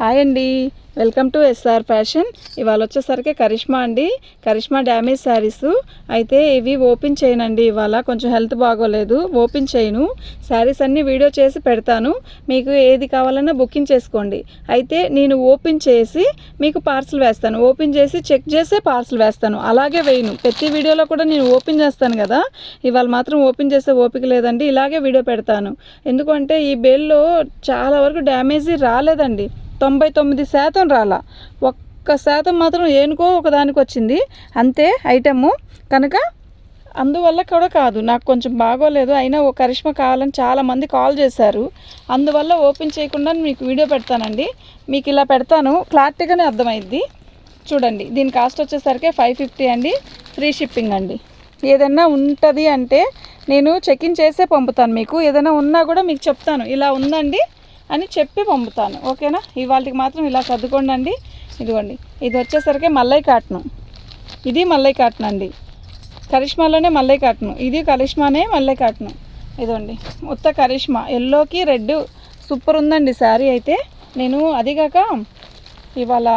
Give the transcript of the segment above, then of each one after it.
Hi అండి. Welcome to S R fashion. ఇవాళ వచ్చేసరికి కరిష్మా అండి. Karishma damage saris. అయితే ఇవి ఓపెన్ చేయనండి. ఇవాళ కొంచెం హెల్త్ బాగోలేదు. ఓపెన్ చేయను. శారీస్ అన్నీ వీడియో చేసి పెడతాను. మీకు ఏది కావాలన్నా బుకింగ్ చేసుకోండి. అయితే నేను ఓపెన్ చేసి మీకు పార్సల్ వేస్తాను. ఓపెన్ చేసి చెక్ చేసే పార్సల్ వేస్తాను. అలాగే వేయను. ప్రతి వీడియోలో కూడా నేను ఓపెన్ చేస్తాను కదా. ఇవాళ మాత్రం ఓపెన్ చేసే ఓపిక లేదండి. ఇలాగే వీడియో పెడతాను. ఎందుకంటే ఈ బెల్లో చాలా వరకు డ్యామేజీ రాలేదండి. తొంభై తొమ్మిది శాతం రాలా. ఒక్క శాతం మాత్రం ఏనుకో ఒకదానికి వచ్చింది. అంతే ఐటము. కనుక అందువల్ల కూడా కాదు. నాకు కొంచెం బాగోలేదు. అయినా ఓ కరిష్మా కావాలని చాలామంది కాల్ చేశారు. అందువల్ల ఓపెన్ చేయకుండా మీకు వీడియో పెడతానండి. మీకు ఇలా పెడతాను. క్లారిటీగానే అర్థమైద్ది. చూడండి. దీని కాస్ట్ వచ్చేసరికి ఫైవ్ ఫిఫ్టీ అండి. ఫ్రీ షిప్పింగ్ అండి. ఏదైనా ఉంటుంది అంటే నేను చెక్ ఇన్ చేసే పంపుతాను మీకు. ఏదైనా ఉన్నా కూడా మీకు చెప్తాను. ఇలా ఉందండి. అని చెప్పి పంపుతాను. ఓకేనా? ఇవాళకి మాత్రం ఇలా సర్దుకోండి అండి ఇదిగోండి. ఇది వచ్చేసరికి మల్లై కాటను. ఇది మల్లై కాటన్ అండి కరిష్మాలోనే మల్లై కాటను. ఇది కరిష్మానే మల్లై కాటను. ఇదిగోండి. మొత్తం కరిష్మా. ఎల్లోకి రెడ్ సూపర్ ఉందండి శారీ అయితే. నేను అదిగాక ఇవాళ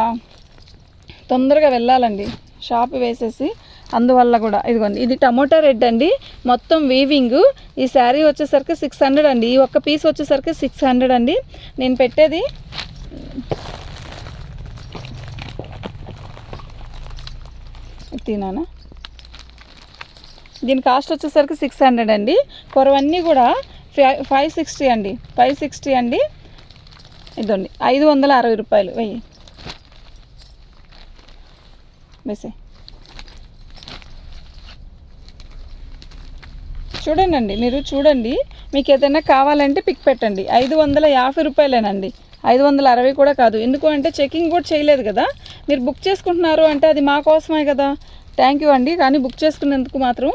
తొందరగా వెళ్ళాలండి. షాప్ వేసేసి అందువల్ల కూడా ఇదిగోండి ఇది టమోటా రెడ్ అండి. మొత్తం వీవింగ్ ఈ శారీ వచ్చేసరికి సిక్స్ హండ్రెడ్ అండి. ఈ ఒక్క పీస్ వచ్చేసరికి సిక్స్ హండ్రెడ్ అండి. నేను పెట్టేది తినానా దీని కాస్ట్ వచ్చేసరికి సిక్స్ హండ్రెడ్ అండి. కొరవన్నీ కూడా ఫైవ్ ఫైవ్ సిక్స్టీ అండి. ఫైవ్ సిక్స్టీ అండి. ఇదండి ఐదు వందల అరవై రూపాయలు. వెయ్యి. వేసే చూడండి అండి మీరు చూడండి. మీకు ఏదైనా కావాలంటే పిక్ పెట్టండి. ఐదు వందల యాభై రూపాయలేనండి. ఐదు వందల అరవై కూడా కాదు. ఎందుకు అంటే చెకింగ్ కూడా చేయలేదు కదా. మీరు బుక్ చేసుకుంటున్నారు అంటే అది మా కోసమే కదా. థ్యాంక్ యూ అండి. కానీ బుక్ చేసుకున్నందుకు మాత్రం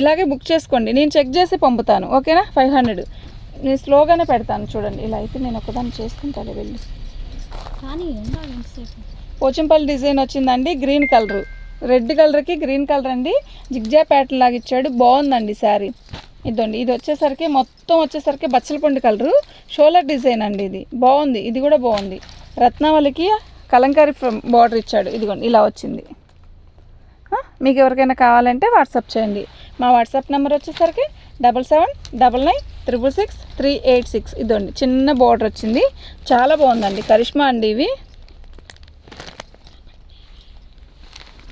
ఇలాగే బుక్ చేసుకోండి. నేను చెక్ చేసి పంపుతాను. ఓకేనా? ఫైవ్ హండ్రెడ్ నేను స్లోగానే పెడతాను చూడండి. ఇలా అయితే నేను ఒకదాన్ని చేసుకుంటాను వెళ్ళి. కానీ పోచంపల్లి డిజైన్ వచ్చిందండి. Green colour. రెడ్ కలర్కి గ్రీన్ కలర్ అండి. జిగ్జా ప్యాటర్న్ లాగా ఇచ్చాడు. బాగుందండి శారీ. ఇదండి. ఇది వచ్చేసరికి మొత్తం వచ్చేసరికి బచ్చలపండు కలరు. షోలర్ డిజైన్ అండి ఇది. బాగుంది. ఇది కూడా బాగుంది. రత్నావళికి కలంకారీ బార్డర్ ఇచ్చాడు. ఇదిగోండి ఇలా వచ్చింది. మీకు ఎవరికైనా కావాలంటే వాట్సాప్ చేయండి. మా వాట్సాప్ నెంబర్ వచ్చేసరికి double seven double nine triple six three eight six. ఇదండి చిన్న బార్డర్ వచ్చింది. చాలా బాగుందండి. కరిష్మా అండి ఇవి.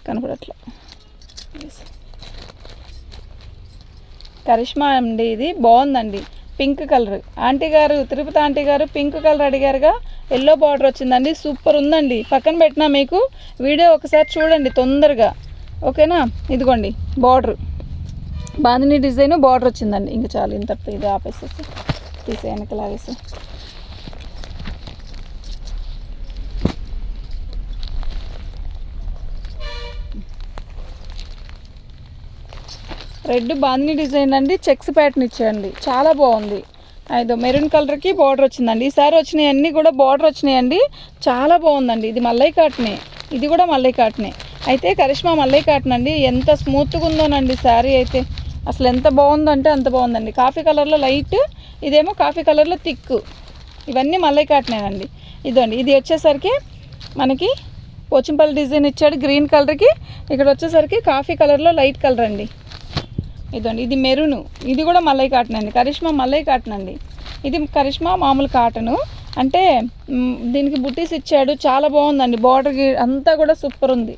కనపడట్లా కరిష్మా అండి ఇది. బాగుందండి. పింక్ కలర్ ఆంటీ గారు తిరుపతి ఆంటీ గారు పింక్ కలర్ అడిగారుగా. ఎల్లో బార్డర్ వచ్చిందండి. సూపర్ ఉందండి. పక్కన పెట్టినా మీకు. వీడియో ఒకసారి చూడండి తొందరగా. ఓకేనా? ఇదిగోండి. బార్డర్ బాందిని డిజైన్ బార్డర్ వచ్చిందండి. ఇంకా చాలు ఇంత ఇది ఆపేసేసి తీసే వెనక లాగేసి రెడ్ బాందిని డిజైన్ అండి. చెక్స్ ప్యాటర్న్ ఇచ్చేయండి. చాలా బాగుంది. ఐదో మెరూన్ కలర్కి బార్డర్ వచ్చిందండి. ఈసారి వచ్చినాయి అన్నీ కూడా బార్డర్ వచ్చినాయండి. చాలా బాగుందండి. ఇది మల్లై కాటనే. ఇది కూడా మల్లై కాటనే. అయితే కరిష్మా మల్లై కాటన్ అండి. ఎంత స్మూత్గా ఉందోనండి శారీ అయితే. అసలు ఎంత బాగుందంటే అంత బాగుందండి. కాఫీ కలర్లో లైట్ ఇదేమో కాఫీ కలర్లో థిక్. ఇవన్నీ మల్లై కాటనేనండి ఇదండి. ఇది వచ్చేసరికి మనకి పోచంపల్లి డిజైన్ ఇచ్చాడు గ్రీన్ కలర్కి ఇక్కడ వచ్చేసరికి కాఫీ కలర్లో లైట్ కలర్ అండి. ఇదండి ఇది మెరును. ఇది కూడా మల్లై కాటన్ అండి. కరిష్మా మల్లై కాటన్ అండి. ఇది కరిష్మా మామూలు కాటను. అంటే దీనికి బుట్టీస్ ఇచ్చాడు. చాలా బాగుందండి. బార్డర్ అంతా కూడా సూపర్ ఉంది.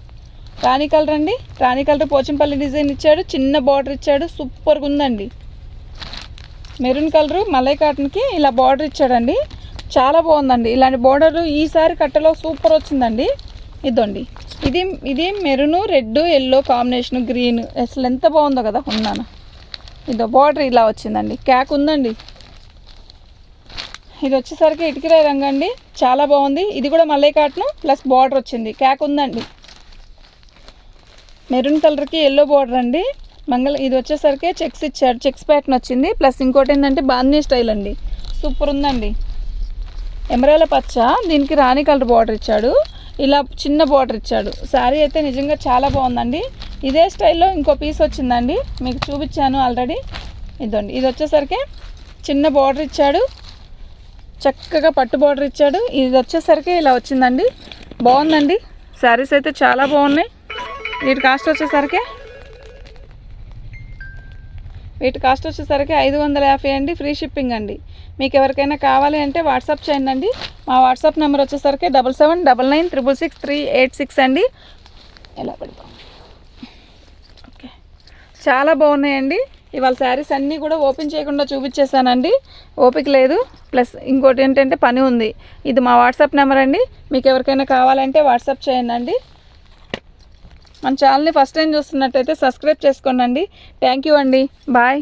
రాణి కలర్ అండి. రాణి కలర్ పోచంపల్లి డిజైన్ ఇచ్చాడు. చిన్న బార్డర్ ఇచ్చాడు. సూపర్గా ఉందండి మెరూన్ కలరు మలై కాటన్కి ఇలా బార్డర్ ఇచ్చాడండి. చాలా బాగుందండి. ఇలాంటి బార్డర్ ఈసారి కట్టలో సూపర్ వచ్చిందండి. ఇదండి ఇది ఇది maroon red yellow combination green. అసలు ఎంత బాగుందో కదా ఉన్నాను. ఇదో బార్డర్ ఇలా వచ్చిందండి. క్యాక్ ఉందండి. ఇది వచ్చేసరికి ఇటుకరాయి రంగండి అండి. చాలా బాగుంది. ఇది కూడా మల్లై కాటను ప్లస్ బార్డర్ వచ్చింది. క్యాక్ ఉందండి. మెరూన్ కలర్కి ఎల్లో బార్డర్ అండి. మంగళ ఇది వచ్చేసరికి చెక్స్ ఇచ్చాడు చెక్స్ ప్యాటర్న్ వచ్చింది. ప్లస్ ఇంకోటి ఏంటంటే బాందీ స్టైల్ అండి. సూపర్ ఉందండి. ఎమరాల పచ్చ. దీనికి రాణి కలర్ బార్డర్ ఇచ్చాడు. ఇలా చిన్న బార్డర్ ఇచ్చాడు. శారీ అయితే నిజంగా చాలా బాగుందండి. ఇదే స్టైల్లో ఇంకో పీస్ వచ్చిందండి. మీకు చూపించాను ఆల్రెడీ. ఇదండి ఇది వచ్చేసరికి చిన్న బార్డర్ ఇచ్చాడు. చక్కగా పట్టు బార్డర్ ఇచ్చాడు. ఇది వచ్చేసరికి ఇలా వచ్చిందండి. బాగుందండి. శారీస్ అయితే చాలా బాగున్నాయి. వీటి కాస్ట్ వచ్చేసరికి వీటి కాస్ట్ వచ్చేసరికి ఐదు వందల యాభై అండి ఫ్రీ షిప్పింగ్ అండి. మీకు ఎవరికైనా కావాలి అంటే వాట్సాప్ చేయండి అండి. మా వాట్సాప్ నెంబర్ వచ్చేసరికి double seven double nine triple six three eight six అండి. ఎలా పెడతాం? ఓకే. చాలా బాగున్నాయండి. ఇవాళ శారీస్ అన్నీ కూడా ఓపెన్ చేయకుండా చూపించేశానండి. ఓపిక లేదు. ప్లస్ ఇంకోటి ఏంటంటే పని ఉంది. ఇది మా వాట్సాప్ నెంబర్ అండి. మీకు ఎవరికైనా కావాలంటే వాట్సాప్ చేయండి అండి. మన ఛానల్ని ఫస్ట్ టైం చూస్తున్నట్టయితే సబ్స్క్రైబ్ చేసుకోండి థ్యాంక్ యూ అండి. బాయ్